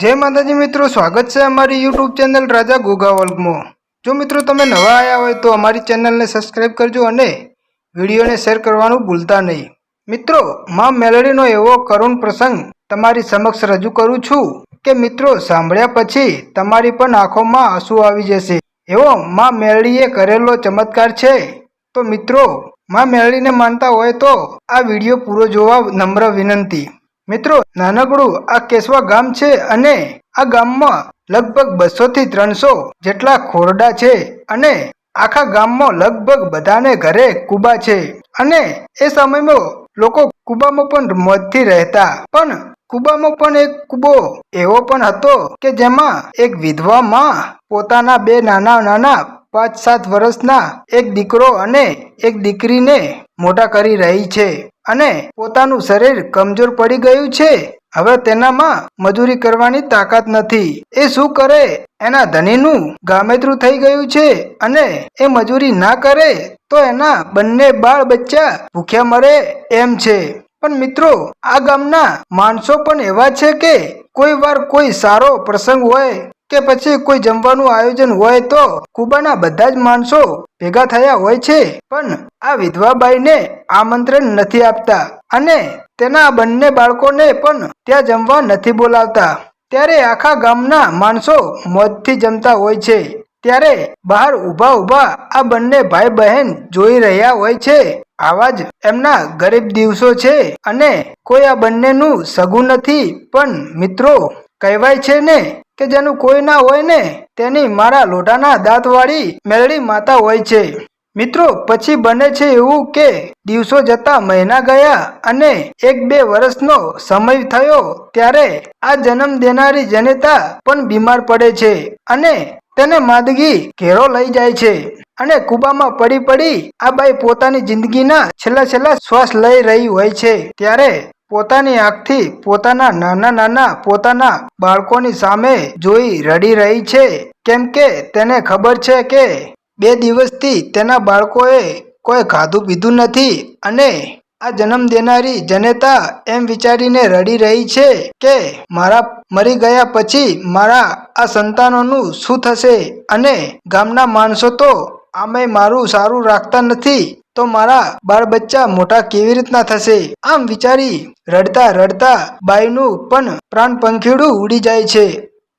જય માતાજી મિત્રો, સ્વાગત છે અમારી યુટ્યુબ ચેનલ રાજા ગોગા વર્ગમાં જો મિત્રો તમે નવા આવ્યા હોય તો અમારી ચેનલને સબસ્ક્રાઈબ કરજો અને વિડીયોને શેર કરવાનું ભૂલતા નહીં. મિત્રો, મા મેલડીનો એવો કરુણ પ્રસંગ તમારી સમક્ષ રજૂ કરું છું કે મિત્રો, સાંભળ્યા પછી તમારી પણ આંખોમાં આંસુ આવી જશે. એવો મા મેલડીએ કરેલો ચમત્કાર છે. તો મિત્રો, મા મેલડીને માનતા હોય તો આ વીડિયો પૂરો જોવા નમ્ર વિનંતી. મિત્રો, નાનકડું આ કેશવા ગામ છે અને આ ગામમાં લગભગ બસો થી ત્રણસો જેટલા ખોરડા છે અને આખા ગામમાં લગભગ બધાને ઘરે કુબા છે. અને એ સમયમાં લોકો કુબામાં પણ મોજથી રહેતા. પણ કુબામાં પણ એક કુબો એવો પણ હતો કે જેમાં એક વિધવા માં પોતાના બે નાના નાના પાંચ સાત વર્ષના એક દીકરો અને એક દીકરીને મોટા કરી રહી છે. અને પોતાનું શરીર કમજોર પડી ગયું છે. હવે તેનામાં મજૂરી કરવાની તાકાત નથી. એ શું કરે? એના ધનીનું ગામેતરું થઈ ગયું છે અને એ મજૂરી ના કરે તો એના બંને બાળ બચ્ચા ભૂખ્યા મરે એમ છે. પણ મિત્રો, આ ગામના માણસો પણ એવા છે કે કોઈ વાર કોઈ સારો પ્રસંગ હોય કે પછી કોઈ જમવાનું આયોજન હોય તો કુબાના બધા જ માણસો ભેગા થયા હોય છે. પણ આ વિધવાબાઈને આમંત્રણ નથી આપતા અને તેના બંને બાળકોને પણ ત્યાં જમવા નથી બોલાવતા. ત્યારે આખા ગામના માણસો મોજથી જમતા હોય છે. ત્યારે બહાર ઊભા ઊભા આ બંને ભાઈ બહેન જોઈ રહ્યા હોય છે. આવા જ એમના ગરીબ દિવસો છે અને કોઈ આ બંનેનું સગું નથી. પણ મિત્રો, કહેવાય છે ને કે જેનું કોઈ ના હોય ને, તેની મારા લોઢાના દાંતવાળી મેલડી માતા હોય છે. મિત્રો, પછી બને છે એવું કે દિવસો જતા મહિના ગયા અને એક બે વર્ષનો સમય થયો ત્યારે આ જન્મ દેનારી જનેતા પણ બીમાર પડે છે અને તેને માંદગી ઘેરો લઈ જાય છે અને કુબામાં પડી પડી આ બાઈ પોતાની જિંદગીના છેલ્લા છેલ્લા શ્વાસ લઈ રહી હોય છે. ત્યારે પોતાની આંખથી પોતાના નાના નાના પોતાના બાળકોની સામે જોઈ રડી રહી છે. કેમ કે તેને ખબર છે કે બે દિવસથી તેના બાળકોએ કોઈ ખાધું પીધું નથી અને આ જન્મ દેનારી જનેતા એમ વિચારીને રડી રહી છે કે મારા મરી ગયા પછી મારા આ સંતાનોનું શું થશે અને ગામના માણસો તો આમે મારું સારું રાખતા નથી. તો મારા બાળ બચ્ચા મોટા કેવી રીતના થશે? આમ વિચારી રડતા રડતા બાઈનું પણ પ્રાણ પંખીડું ઉડી જાય છે.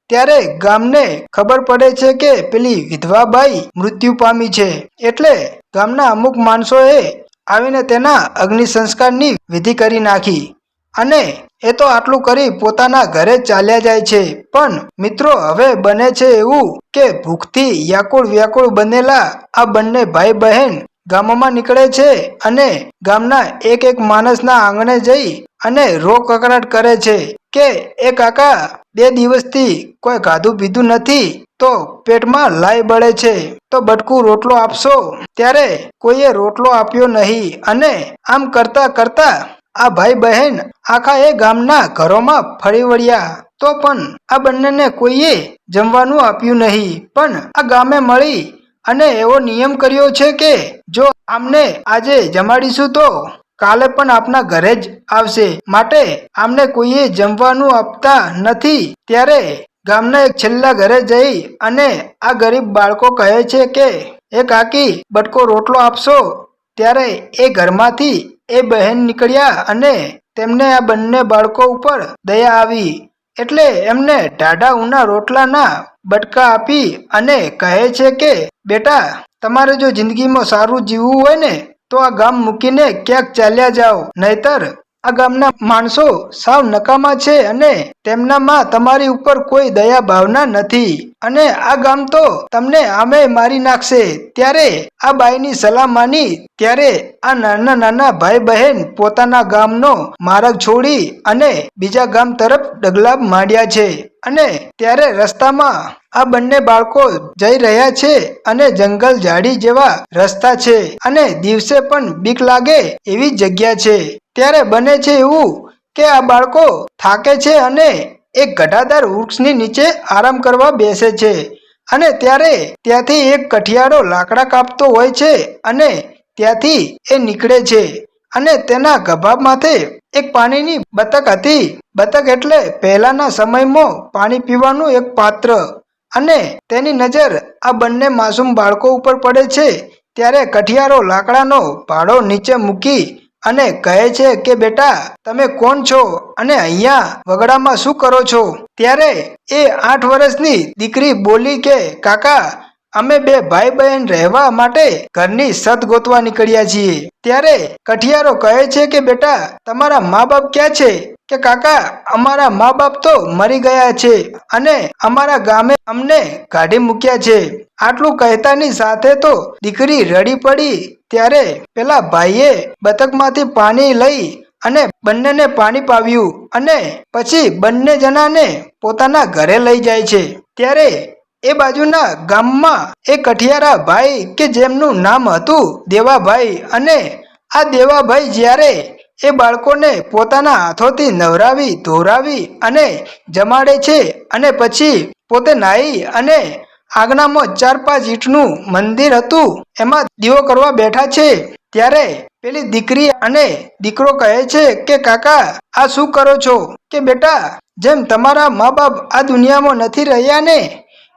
ત્યારે ગામને ખબર પડે છે કે પેલી વિધવા બાઈ મૃત્યુ પામી છે. એટલે ગામના અમુક માણસોએ આવીને તેના અગ્નિ સંસ્કારની વિધિ કરી નાખી. અને એ તો આટલું કરી પોતાના ઘરે ચાલ્યા જાય છે. પણ મિત્રો, હવે બને છે એવું કે ભૂખથી વ્યાકુળ વ્યાકુળ બનેલા આ બંને ભાઈ બહેન ગામમાં નીકળે છે અને ગામના એક એક માણસના આંગણે જઈ અને રો કકડાટ કરે છે કે, એ કાકા, બે દિવસથી કોઈ ખાધું પીધું નથી, તો પેટમાં લાઈ બળે છે, તો બટકું રોટલો આપશો ત્યારે કોઈએ રોટલો આપ્યો નહીં અને આમ કરતા કરતા આ ભાઈ બહેન આખા એ ગામના ઘરોમાં ફરી વળ્યા. તો પણ આ બંનેને કોઈએ જમવાનું આપ્યું નહીં, પણ આ ગામે મળી અને એવો નિયમ કર્યો છે કે જો આમને આજે જમાડીશું તો કાલે પણ આપના ઘરે જ આવશે. માટે આમને કોઈએ જમવાનું આપતા નથી ત્યારે ગામના એક છેલ્લા ઘરે જઈ અને આ ગરીબ બાળકો કહે છે કે, એ કાકી, બટકો રોટલો આપશો? ત્યારે એ ઘરમાંથી એ બહેન નીકળ્યા અને તેમને આ બંને બાળકો ઉપર દયા આવી. એટલે એમને ઢાઢા ઉના રોટલાના બટકા આપી અને કહે છે કે, બેટા, તમારે જો જિંદગીમાં સારું જીવવું હોય ને, તો આ ગામ મૂકીને ક્યાંક ચાલ્યા જાઓ. નહીતર, આ ગામના માણસો સાવ નકામા છે અને તેમનામાં તમારી ઉપર કોઈ દયા ભાવના નથી. અને આ ગામ તો તમને આમે મારી નાખશે. ત્યારે આ બાઈની સલાહ માની, ત્યારે આ નાના નાના ભાઈ બહેન પોતાના ગામનો માર્ગ છોડી અને બીજા ગામ તરફ ડગલા માંડ્યા છે. અને ત્યારે રસ્તામાં આ બંને બાળકો જઈ રહ્યા છે અને જંગલ ઝાડી જેવા રસ્તા છે અને દિવસે પણ બીક લાગે એવી જગ્યા છે. ત્યારે બને છે એવું કે આ બાળકો થાકે છે અને એક ઘટાદાર વૃક્ષની નીચે આરામ કરવા બેસે છે અને ત્યારે ત્યાંથી એક કઠિયારો લાકડા કાપતો હોય છે અને ત્યાંથી એ નીકળે છે અને તેના ગભા માથે એક પાણીની બતક હતી. બતક એટલે પહેલાના સમયમાં પાણી પીવાનું એક પાત્ર. અને તેની નજર આ બંને માસૂમ બાળકો ઉપર પડે છે, ત્યારે કઠિયારો લાકડાનો ભાડો નીચે મૂકી અને કહે છે કે, બેટા, તમે કોણ છો અને અહીંયા વગડામાં શું કરો છો? ત્યારે એ આઠ વર્ષની દીકરી બોલી કે, કાકા અમે બે ભાઈ બહેન રહેવા માટે ઘરની સત ગોતવા નીકળ્યા છીએ. ત્યારે કઠિયારો કહે છે કે, બેટા, તમારા મા બાપ ક્યાં છે? કે કાકા, અમારા મા બાપ તો મરી ગયા છે અને અમારા ગામે અમને કાઢી મૂક્યા છે. આટલું કહેતાની સાથે તો દીકરી રડી પડી. ત્યારે પેલા ભાઈએ બતકમાંથી પાણી લઈ અને બંનેને પાણી પાવ્યું અને પછી બંને જણાને પોતાના ઘરે લઈ જાય છે. ત્યારે એ બાજુના ગામમાં એ કઠિયારા ભાઈ કે જેમનું નામ હતું દેવાભાઈ અને આ દેવાભાઈ જ્યારે એ બાળકોને પોતાના હાથોથી નવરાવી, ધોરાવી અને જમાડે છે અને પછી પોતે નાહી અને આગનામાં ચાર પાંચ ઈંટનું મંદિર હતું, એમાં દીવો કરવા બેઠા છે, ત્યારે પેલી દીકરી અને દીકરો કહે છે કે, કાકા, આ શું કરો છો? કે બેટા, જેમ તમારા મા બાપ આ દુનિયામાં નથી રહ્યા ને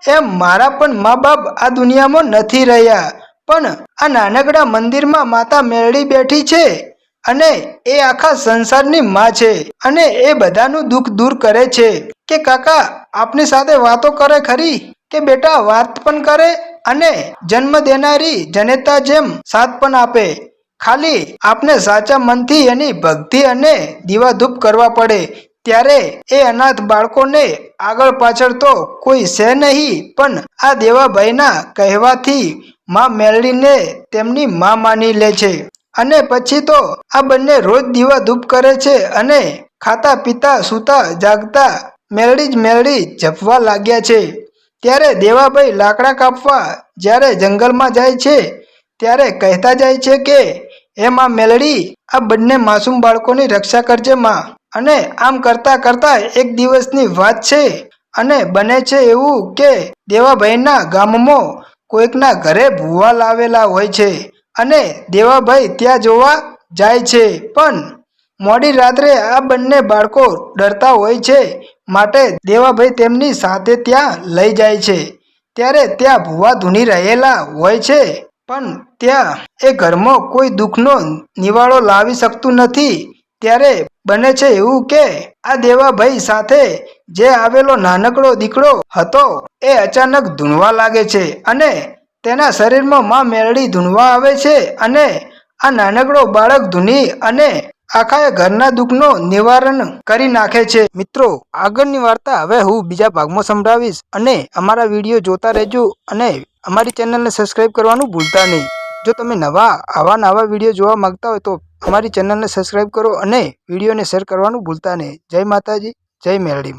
એમ મારા પણ મા બાપ આ દુનિયામાં નથી રહ્યા. પણ આ નાનકડા મંદિરમાં માતા મેળવી બેઠી છે અને એ આખા સંસારની માં છે અને એ બધાનું દુઃખ દૂર કરે છે. કે કાકા, આપની સાથે વાતો કરે ખરી? કે બેટા, વાત પણ કરે અને જન્મ દેનારી જનેતા જેમ સાથ પણ આપે. ખાલી આપને સાચા મનથી એની ભક્તિ અને દીવાધૂપ કરવા પડે. ત્યારે એ અનાથ બાળકોને આગળ પાછળ તો કોઈ છે નહીં, પણ આ દેવાભાઈના કહેવાથી માં મેળવીને તેમની માં માની લે છે. અને પછી તો આ બંને રોજ દીવા ધૂપ કરે છે અને ખાતા પીતા સૂતા જાગતા મેળડી જ મેળડી જપવા લાગ્યા છે. ત્યારે દેવાભાઈ લાકડા કાપવા જ્યારે જંગલમાં જાય છે, ત્યારે કહેતા જાય છે કે, હે માં મેલડી, આ બંને માસૂમ બાળકોની રક્ષા કરજે માં. અને આમ કરતા કરતા એક દિવસની વાત છે અને બને છે એવું કે દેવાભાઈના ગામમાં કોઈકના ઘરે ભૂવા લાવેલા હોય છે અને દેવાભાઈ ત્યાં જોવા જાય છે. પણ મોડી રાત્રે આ બંને બાળકો ડરતા હોય છે માટે દેવાભાઈ તેમની સાથે ત્યાં લઈ જાય છે. ત્યારે ત્યાં ભૂવા ધૂની રહેલા હોય છે. પણ ત્યાં એ ઘરમાં કોઈ દુઃખનો નિવાળો લાવી શકતું નથી. ત્યારે બને છે એવું કે આ દેવાભાઈ સાથે જે આવેલો નાનકડો દીકરો હતો એ અચાનક ધૂણવા લાગે છે અને તેના શરીરમાં માં મેળડી ધૂણવા આવે છે અને આ નાનકડો બાળક ધૂની અને આખા ઘરના દુઃખનો નિવારણ કરી નાખે છે. મિત્રો, આગળની વાર્તા હવે હું બીજા ભાગમાં સંભળાવીશ અને અમારા વીડિયો જોતા રહેજો અને અમારી ચેનલને સબસ્ક્રાઈબ કરવાનું ભૂલતા નહીં. જો તમે નવા, આવા નવા વીડિયો જોવા માંગતા હોય તો અમારી ચેનલને સબસ્ક્રાઈબ કરો અને વિડીયોને શેર કરવાનું ભૂલતા નહીં. જય માતાજી, જય મેરડી